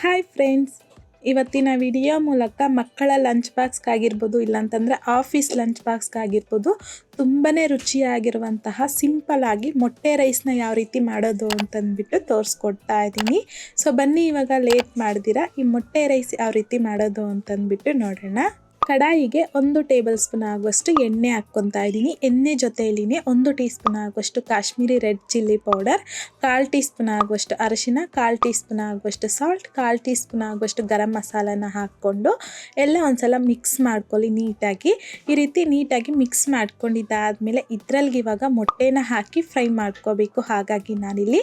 Hi friends ಇವತ್ತಿನ video ಮೂಲಕ ಮಕ್ಕಳ ಲಂಚ್ ಬಾಕ್ಸ್ಗಾಗಿರ್ಬೋದು ಇಲ್ಲಾಂತಂದರೆ ಆಫೀಸ್ ಲಂಚ್ ಬಾಕ್ಸ್ಗಾಗಿರ್ಬೋದು ತುಂಬಾ ರುಚಿಯಾಗಿರುವಂತಹ ಸಿಂಪಲಾಗಿ ಮೊಟ್ಟೆ ರೈಸ್ನ ಯಾವ ರೀತಿ ಮಾಡೋದು ಅಂತಂದ್ಬಿಟ್ಟು ತೋರಿಸ್ಕೊಡ್ತಾ ಇದ್ದೀನಿ. ಸೊ ಬನ್ನಿ ಇವಾಗ ಲೇಟ್ ಮಾಡಿದಿರ, ಈ ಮೊಟ್ಟೆ ರೈಸ್ ಯಾವ ರೀತಿ ಮಾಡೋದು ಅಂತಂದ್ಬಿಟ್ಟು ನೋಡೋಣ. ಕಡಾಯಿಗೆ ಒಂದು ಟೇಬಲ್ ಸ್ಪೂನ್ ಆಗುವಷ್ಟು ಎಣ್ಣೆ ಹಾಕ್ಕೊತಾ ಇದ್ದೀನಿ. ಎಣ್ಣೆ ಜೊತೆಯಲ್ಲಿನೇ ಒಂದು ಟೀ ಸ್ಪೂನ್ ಆಗುವಷ್ಟು ಕಾಶ್ಮೀರಿ ರೆಡ್ ಚಿಲ್ಲಿ ಪೌಡರ್, ಕಾಲು ಟೀ ಸ್ಪೂನ್ ಆಗುವಷ್ಟು ಅರಿಶಿನ, ಕಾಲು ಟೀ ಸ್ಪೂನ್ ಆಗುವಷ್ಟು ಸಾಲ್ಟ್ ಕಾಲು ಟೀ ಸ್ಪೂನ್ ಆಗುವಷ್ಟು ಗರಂ ಮಸಾಲನ ಹಾಕ್ಕೊಂಡು ಎಲ್ಲ ಒಂದ್ಸಲ ಮಿಕ್ಸ್ ಮಾಡ್ಕೊಳ್ಳಿ ನೀಟಾಗಿ. ಈ ರೀತಿ ನೀಟಾಗಿ ಮಿಕ್ಸ್ ಮಾಡ್ಕೊಂಡಿದ್ದಾದ್ಮೇಲೆ ಇದ್ರಲ್ಲಿ ಇವಾಗ ಮೊಟ್ಟೆನ ಹಾಕಿ ಫ್ರೈ ಮಾಡ್ಕೋಬೇಕು. ಹಾಗಾಗಿ ನಾನಿಲ್ಲಿ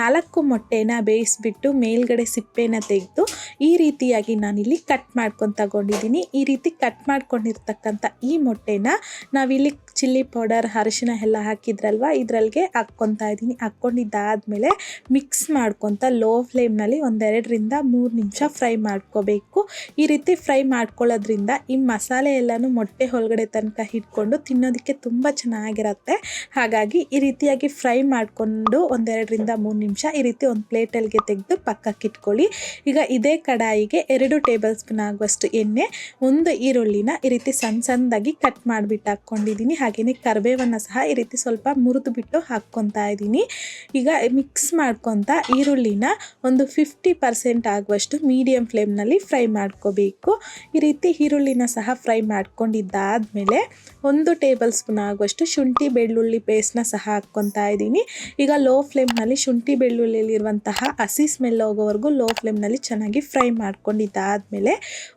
ನಾಲ್ಕು ಮೊಟ್ಟೆನ ಬೇಯಿಸ್ಬಿಟ್ಟು ಮೇಲ್ಗಡೆ ಸಿಪ್ಪೆನ ತೆಗೆದು ಈ ರೀತಿಯಾಗಿ ನಾನಿಲ್ಲಿ ಕಟ್ ಮಾಡ್ಕೊಂಡು ತಗೊಂಡಿದ್ದೀನಿ. ಈ ರೀತಿ ಕಟ್ ಮಾಡ್ಕೊಂಡಿರ್ತಕ್ಕಂಥ ಈ ಮೊಟ್ಟೆನ ನಾವಿಲ್ಲಿ ಚಿಲ್ಲಿ ಪೌಡರ್, ಅರಿಶಿನ ಎಲ್ಲ ಹಾಕಿದ್ರಲ್ವ? ಇದ್ರಲ್ಲಿಗೆ ಹಾಕ್ಕೊತಾ ಇದ್ದೀನಿ. ಹಾಕ್ಕೊಂಡಿದ್ದಾದಮೇಲೆ ಮಿಕ್ಸ್ ಮಾಡ್ಕೊತ ಲೋ ಫ್ಲೇಮ್ನಲ್ಲಿ ಒಂದೆರಡರಿಂದ ಮೂರು ನಿಮಿಷ ಫ್ರೈ ಮಾಡ್ಕೋಬೇಕು. ಈ ರೀತಿ ಫ್ರೈ ಮಾಡ್ಕೊಳ್ಳೋದ್ರಿಂದ ಈ ಮಸಾಲೆ ಎಲ್ಲನೂ ಮೊಟ್ಟೆ ಒಳಗಡೆ ತನಕ ಇಟ್ಕೊಂಡು ತಿನ್ನೋದಕ್ಕೆ ತುಂಬ ಚೆನ್ನಾಗಿರುತ್ತೆ. ಹಾಗಾಗಿ ಈ ರೀತಿಯಾಗಿ ಫ್ರೈ ಮಾಡಿಕೊಂಡು ಒಂದೆರಡರಿಂದ ಮೂರು ನಿಮಿಷ ಈ ರೀತಿ ಒಂದು ಪ್ಲೇಟಲ್ಲಿಗೆ ತೆಗೆದು ಪಕ್ಕಕ್ಕೆ ಇಟ್ಕೊಳ್ಳಿ. ಈಗ ಇದೇ ಕಡಾಯಿಗೆ ಎರಡು ಟೇಬಲ್ ಸ್ಪೂನ್ ಆಗುವಷ್ಟು ಎಣ್ಣೆ, ಒಂದು ಈರುಳ್ಳಿನ ಈ ರೀತಿ ಸಣ್ಣ ಸಣ್ಣದಾಗಿ ಕಟ್ ಮಾಡಿಬಿಟ್ಟು ಹಾಕ್ಕೊಂಡಿದ್ದೀನಿ. ಹಾಗೆಯೇ ಕರಿಬೇವನ್ನು ಸಹ ಈ ರೀತಿ ಸ್ವಲ್ಪ ಮುರಿದು ಬಿಟ್ಟು ಹಾಕ್ಕೊತಾ ಇದ್ದೀನಿ. ಈಗ ಮಿಕ್ಸ್ ಮಾಡ್ಕೊತ ಈರುಳ್ಳಿನ ಒಂದು ಫಿಫ್ಟಿ ಪರ್ಸೆಂಟ್ ಆಗುವಷ್ಟು ಮೀಡಿಯಮ್ ಫ್ಲೇಮ್ನಲ್ಲಿ ಫ್ರೈ ಮಾಡ್ಕೋಬೇಕು. ಈ ರೀತಿ ಈರುಳ್ಳಿನ ಸಹ ಫ್ರೈ ಮಾಡ್ಕೊಂಡಿದ್ದಾದಮೇಲೆ ಒಂದು ಟೇಬಲ್ ಸ್ಪೂನ್ ಆಗುವಷ್ಟು ಶುಂಠಿ ಬೆಳ್ಳುಳ್ಳಿ ಪೇಸ್ಟ್ನ ಸಹ ಹಾಕ್ಕೊತಾ ಇದ್ದೀನಿ. ಈಗ ಲೋ ಫ್ಲೇಮ್ನಲ್ಲಿ ಶುಂಠಿ ಬೆಳ್ಳುಳ್ಳಿಯಲ್ಲಿರುವಂತಹ ಹಸಿ ಸ್ಮೆಲ್ ಹೋಗೋವರೆಗೂ ಲೋ ಫ್ಲೇಮ್ನಲ್ಲಿ ಚೆನ್ನಾಗಿ ಫ್ರೈ ಮಾಡ್ಕೊಂಡಿದ್ದಾದಮೇಲೆ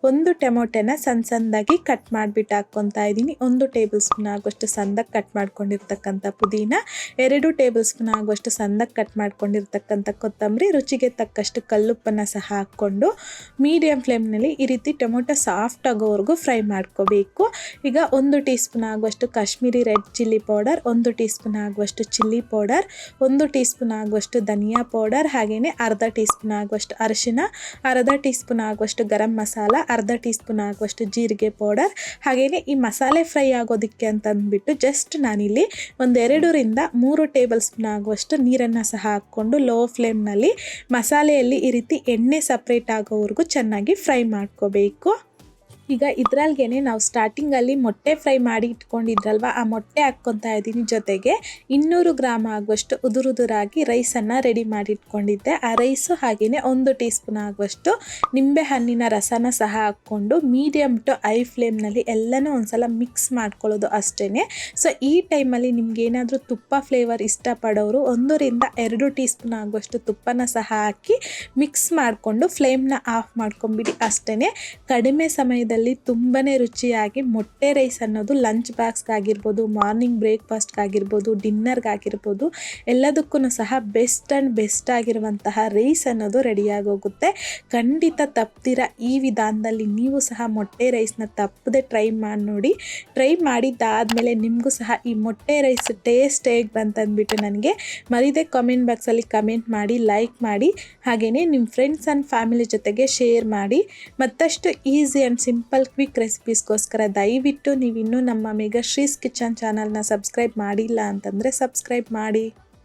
ಒಂದು ಟೊಮೊಟೊನ ಸಣ್ಣ ಸಣ್ಣದಾಗಿ ಕಟ್ ಮಾಡಿಬಿಟ್ಟು ಹಾಕ್ಕೊತಾ ಇದ್ದೀನಿ. ಒಂದು ಟೇಬಲ್ ಸ್ಪೂನ್ ಆಗುವಷ್ಟು ಸಣ್ಣದಾಗಿ ಕಟ್ ಮಾಡ್ಕೊಂಡಿರ್ತಕ್ಕಂಥ ಪುದೀನ, ಎರಡು ಟೇಬಲ್ ಸ್ಪೂನ್ ಆಗುವಷ್ಟು ಸಂದಕ್ಕೆ ಕಟ್ ಮಾಡ್ಕೊಂಡಿರ್ತಕ್ಕಂಥ ಕೊತ್ತಂಬರಿ, ರುಚಿಗೆ ತಕ್ಕಷ್ಟು ಕಲ್ಲುಪ್ಪನ್ನು ಸಹ ಹಾಕ್ಕೊಂಡು ಮೀಡಿಯಂ ಫ್ಲೇಮ್ನಲ್ಲಿ ಈ ರೀತಿ ಟೊಮೊಟೊ ಸಾಫ್ಟ್ ಆಗೋವರೆಗೂ ಫ್ರೈ ಮಾಡ್ಕೋಬೇಕು. ಈಗ ಒಂದು ಟೀ ಸ್ಪೂನ್ ಆಗುವಷ್ಟು ಕಾಶ್ಮೀರಿ ರೆಡ್ ಚಿಲ್ಲಿ ಪೌಡರ್ ಒಂದು ಟೀ ಸ್ಪೂನ್ ಆಗುವಷ್ಟು ಚಿಲ್ಲಿ ಪೌಡರ್ ಒಂದು ಟೀ ಸ್ಪೂನ್ ಆಗುವಷ್ಟು ಧನಿಯಾ ಪೌಡರ್ ಹಾಗೆಯೇ ಅರ್ಧ ಟೀ ಸ್ಪೂನ್ ಆಗುವಷ್ಟು ಅರಿಶಿನ, ಅರ್ಧ ಟೀ ಸ್ಪೂನ್ ಆಗುವಷ್ಟು ಗರಂ ಮಸಾಲ, ಅರ್ಧ ಟೀ ಸ್ಪೂನ್ ಆಗುವಷ್ಟು ಜೀರಿಗೆ ಪೌಡರ್ ಹಾಗೆಯೇ ಈ ಮಸಾಲೆ ಫ್ರೈ ಆಗೋದಕ್ಕೆ ಅಂತಂದ್ಬಿಟ್ಟು ಜಸ್ಟ್ ನಾನಿಲ್ಲಿ ಒಂದೆರಡರಿಂದ ಮೂರು ಟೇಬಲ್ ಸ್ಪೂನ್ ಆಗುವಷ್ಟು ನೀರನ್ನು ಸಹ ಹಾಕ್ಕೊಂಡು ಲೋ ಫ್ಲೇಮ್ನಲ್ಲಿ ಮಸಾಲೆಯಲ್ಲಿ ಈ ರೀತಿ ಎಣ್ಣೆ ಸಪ್ರೇಟ್ ಆಗೋವರೆಗೂ ಚೆನ್ನಾಗಿ ಫ್ರೈ ಮಾಡ್ಕೋಬೇಕು. ಈಗ ಇದ್ರಲ್ಲಿಗೆ ನಾವು ಸ್ಟಾರ್ಟಿಂಗಲ್ಲಿ ಮೊಟ್ಟೆ ಫ್ರೈ ಮಾಡಿ ಇಟ್ಕೊಂಡಿದ್ರಲ್ವ, ಆ ಮೊಟ್ಟೆ ಹಾಕ್ಕೊತಾ ಇದ್ದೀನಿ ಜೊತೆಗೆ ಇನ್ನೂರು ಗ್ರಾಮ್ ಆಗುವಷ್ಟು ಉದುರುದುರಾಗಿ ರೈಸನ್ನು ರೆಡಿ ಮಾಡಿ ಇಟ್ಕೊಂಡಿದ್ದೆ. ಆ ರೈಸು ಹಾಗೆಯೇ ಒಂದು ಟೀ ಸ್ಪೂನ್ ಆಗುವಷ್ಟು ನಿಂಬೆ ಹಣ್ಣಿನ ರಸನ ಸಹ ಹಾಕ್ಕೊಂಡು ಮೀಡಿಯಮ್ ಟು ಐ ಫ್ಲೇಮ್ನಲ್ಲಿ ಎಲ್ಲನೂ ಒಂದ್ಸಲ ಮಿಕ್ಸ್ ಮಾಡ್ಕೊಳ್ಳೋದು ಅಷ್ಟೇ ಸೊ ಈ ಟೈಮಲ್ಲಿ ನಿಮ್ಗೆ ಏನಾದರೂ ತುಪ್ಪ ಫ್ಲೇವರ್ ಇಷ್ಟಪಡೋರು ಒಂದರಿಂದ ಎರಡು ಟೀ ಸ್ಪೂನ್ ಆಗುವಷ್ಟು ತುಪ್ಪನ ಸಹ ಹಾಕಿ ಮಿಕ್ಸ್ ಮಾಡಿಕೊಂಡು ಫ್ಲೇಮ್ನ ಆಫ್ ಮಾಡ್ಕೊಂಬಿಡಿ ಅಷ್ಟೇ ಕಡಿಮೆ ಸಮಯದಲ್ಲಿ ತುಂಬಾ ರುಚಿಯಾಗಿ ಮೊಟ್ಟೆ ರೈಸ್ ಅನ್ನೋದು ಲಂಚ್ ಬಾಕ್ಸ್ಗಾಗಿರ್ಬೋದು ಮಾರ್ನಿಂಗ್ ಬ್ರೇಕ್ಫಾಸ್ಟ್ಗಾಗಿರ್ಬೋದು ಡಿನ್ನರ್ಗಾಗಿರ್ಬೋದು ಎಲ್ಲದಕ್ಕೂ ಸಹ ಬೆಸ್ಟ್ ಆ್ಯಂಡ್ ಬೆಸ್ಟ್ ಆಗಿರುವಂತಹ ರೈಸ್ ಅನ್ನೋದು ರೆಡಿಯಾಗೋಗುತ್ತೆ ಖಂಡಿತ ತಪ್ತಿರ ಈ ವಿಧಾನದಲ್ಲಿ ನೀವು ಸಹ ಮೊಟ್ಟೆ ರೈಸ್ನ ತಪ್ಪದೆ ಟ್ರೈ ಮಾಡಿ ನೋಡಿ. ಟ್ರೈ ಮಾಡಿದ್ದಾದಮೇಲೆ ನಿಮಗೂ ಸಹ ಈ ಮೊಟ್ಟೆ ರೈಸ್ ಟೇಸ್ಟ್ ಹೇಗೆ ಬಂತಂದ್ಬಿಟ್ಟು ನನಗೆ ಮರಿದೆ ಕಾಮೆಂಟ್ ಬಾಕ್ಸಲ್ಲಿ ಕಮೆಂಟ್ ಮಾಡಿ ಲೈಕ್ ಮಾಡಿ ಹಾಗೆಯೇ ನಿಮ್ಮ ಫ್ರೆಂಡ್ಸ್ ಆ್ಯಂಡ್ ಫ್ಯಾಮಿಲಿ ಜೊತೆಗೆ ಶೇರ್ ಮಾಡಿ. ಮತ್ತಷ್ಟು ಈಸಿ ಆ್ಯಂಡ್ ಸಿಂಪಲ್ ಕ್ವಿಕ್ ರೆಸಿಪೀಸ್ಗೋಸ್ಕರ ದಯವಿಟ್ಟು ನೀವಿನ್ನೂ ನಮ್ಮ ಮೆಗಾಶ್ರೀಸ್ ಕಿಚನ್ ಚಾನಲ್ನ ಸಬ್ಸ್ಕ್ರೈಬ್ ಮಾಡಿಲ್ಲ ಅಂತಂದರೆ ಸಬ್ಸ್ಕ್ರೈಬ್ ಮಾಡಿ.